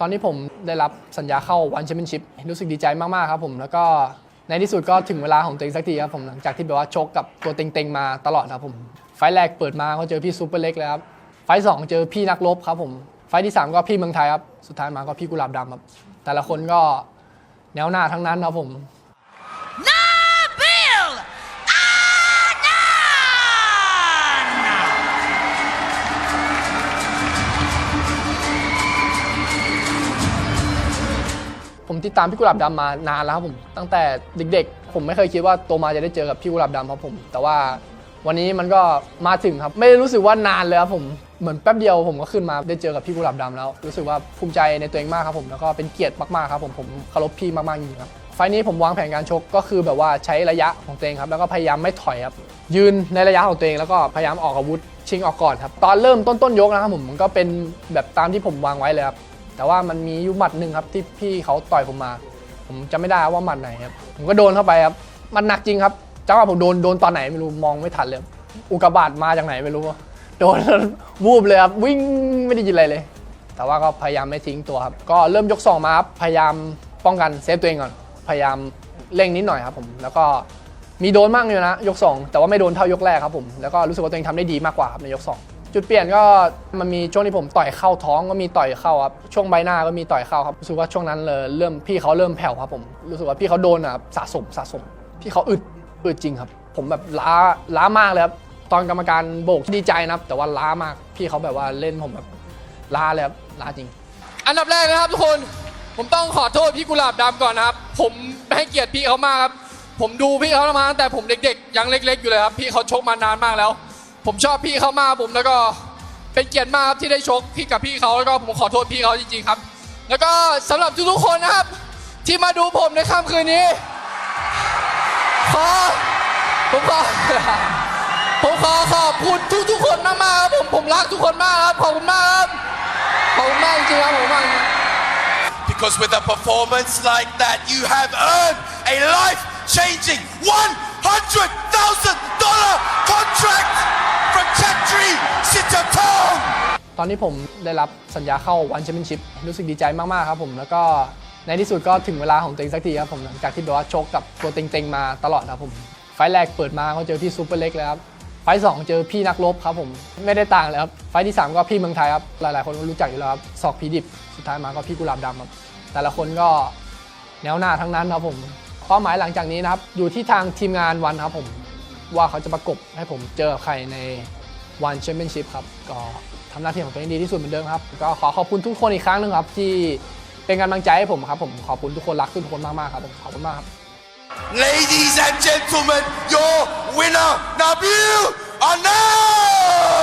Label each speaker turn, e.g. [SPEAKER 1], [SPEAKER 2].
[SPEAKER 1] ตอนที่ผมได้รับสัญญาเข้าวันแชมเปี้ยนชิพรู้สึกดีใจมากๆครับผมแล้วก็ในที่สุดก็ถึงเวลาของตัวเองสักทีครับผมหลังจากที่แบบว่าชกกับตัวเต็งๆมาตลอดครับผม ไฟแรกเปิดมาก็เจอพี่ซูเปอร์เล็กเลยครับไฟสองเจอพี่นักรบครับผมไฟที่ 3 ก็พี่เมืองไทยครับสุดท้ายมาก็พี่กุหลาบดำครับแต่ละคนก็แนวหน้าทั้งนั้นครับผม ติดตามพี่กุหลาบดำมานานแล้วครับผม ตั้งแต่เด็กๆ ผมไม่เคยคิดว่าโตมาจะได้เจอกับพี่กุหลาบดำครับผม แต่ว่าวันนี้มันก็มาถึงครับ ไม่ได้รู้สึกว่านานเลยครับผมเหมือนแป๊บเดียวผมก็ขึ้นมาได้เจอกับพี่กุหลาบดำแล้ว รู้สึกว่าภูมิใจในตัวเองมากครับผมแล้วก็เป็นเกียรติมากๆครับผมผมเคารพพี่มากๆจริงครับไฟนี้ผมวางแผนการชกก็คือแบบว่าใช้ระยะของตัวเองครับแล้วก็พยายามไม่ถอยครับยืนในระยะของตัวเองแล้วก็พยายามออกอาวุธชิงออกก่อนครับตอนเริ่มต้นต้นๆยกนะครับผมมันก็เป็นแบบตามที่ผมวางไว้เลยครับ แต่ว่ามันมียุหมัดหนึ่งครับที่พี่เขาต่อยผมมา ผมจำไม่ได้ว่าหมัดไหนครับ ผมก็โดนเข้าไปครับ มันหนักจริงครับจังหวะผมโดนโดนตอนไหนไม่รู้มองไม่ทันเลยอุกกาบาตมาจากไหนไม่รู้โดนวูบเลยครับวิ่งไม่ได้ยินอะไรเลย แต่ว่าก็พยายามไม่ทิ้งตัวครับ ก็เริ่มยกสองมาครับพยายามป้องกันเซฟตัวเองก่อน พยายามเร่งนิดหน่อยครับผมแล้วก็มีโดนมากอยู่นะยกสองแต่ว่าไม่โดนเท่ายกแรกครับผมแล้วก็รู้สึกว่าตัวเองทำได้ดีมากกว่าครับในยกสอง จุดเปลี่ยนก็มันมีช่วงที่ผมต่อยเข้าท้องก็มีต่อยเข้าครับช่วงใบหน้าก็มีต่อยเข้าครับรู้สึกว่าช่วงนั้นเลยเริ่มพี่เขาเริ่มแผ่วครับผมรู้สึกว่าพี่เขาโดนอะสะสมสะสม พี่เขาอึดอึดจริงครับ ผมแบบล้าล้ามากเลยครับตอนกรรมการโบกดีใจนะครับ แต่ว่าล้ามากพี่เขาแบบว่าเล่นผมแบบล้าเลยครับล้าจริง
[SPEAKER 2] อันดับแรกนะครับทุกคนผมต้องขอโทษพี่กุหลาบดำก่อนนะครับ ผมให้เกียรติพี่เขามากครับผมดูพี่เขามาตั้งแต่ผมเด็กๆยังเล็ก ๆ อยู่เลยครับพี่เขาชกมานานมากแล้ว ผมชอบพี่เขามากผมแล้วก็เป็นเกียรติมากครับที่ได้ชกพี่กับพี่เขาแล้วก็ผมขอโทษพี่เขาจริงๆครับ แล้วก็สำหรับทุกๆคนนะครับ ที่มาดูผมในค่ำคืนนี้ขอผมขอผมขอขอบคุณทุกๆคนมากๆครับผมผมรักทุกคนมากครับขอบคุณมากครับขอบคุณมากจริงๆครับขอบคุณมาก
[SPEAKER 3] Because with a performance like that, you have earned a life changing 100,000
[SPEAKER 1] ตอนนี้ผมได้รับสัญญาเข้าวันแชมเปี้ยนชิพรู้สึกดีใจมากๆครับผมแล้วก็ในที่สุดก็ถึงเวลาของตัวเองสักทีครับผมหลังจากที่แบบว่าชกกับตัวเต็งๆมาตลอดครับผมไฟแรกเปิดมาก็เจอพี่ซูเปอร์เล็กเลยครับไฟสองเจอพี่นักรบครับผมไม่ได้ต่างเลยครับไฟที่ 3 ก็พี่เมืองไทยครับหลายๆ คนก็รู้จักอยู่แล้วครับศอกพีดิบสุดท้ายมาก็พี่กุหลาบดำครับแต่ละคนก็แนวหน้าทั้งนั้นครับผมเป้าหมายหลังจากนี้นะครับอยู่ที่ทางทีมงานวันครับผมว่าเขาจะประกบให้ผมเจอใครในวันแชมเปี้ยนชิพครับก็ ทำหน้าที่ของตัวเองดีที่สุดเหมือนเดิมครับ ก็ขอขอบคุณทุกคนอีกครั้งหนึ่งครับ ที่เป็นกำลังใจให้ผมครับผมขอบคุณทุกคนรักทุกคนมากๆครับผมขอบคุณมากครับ
[SPEAKER 3] Ladies and gentlemen, your winner, Nabil Anand!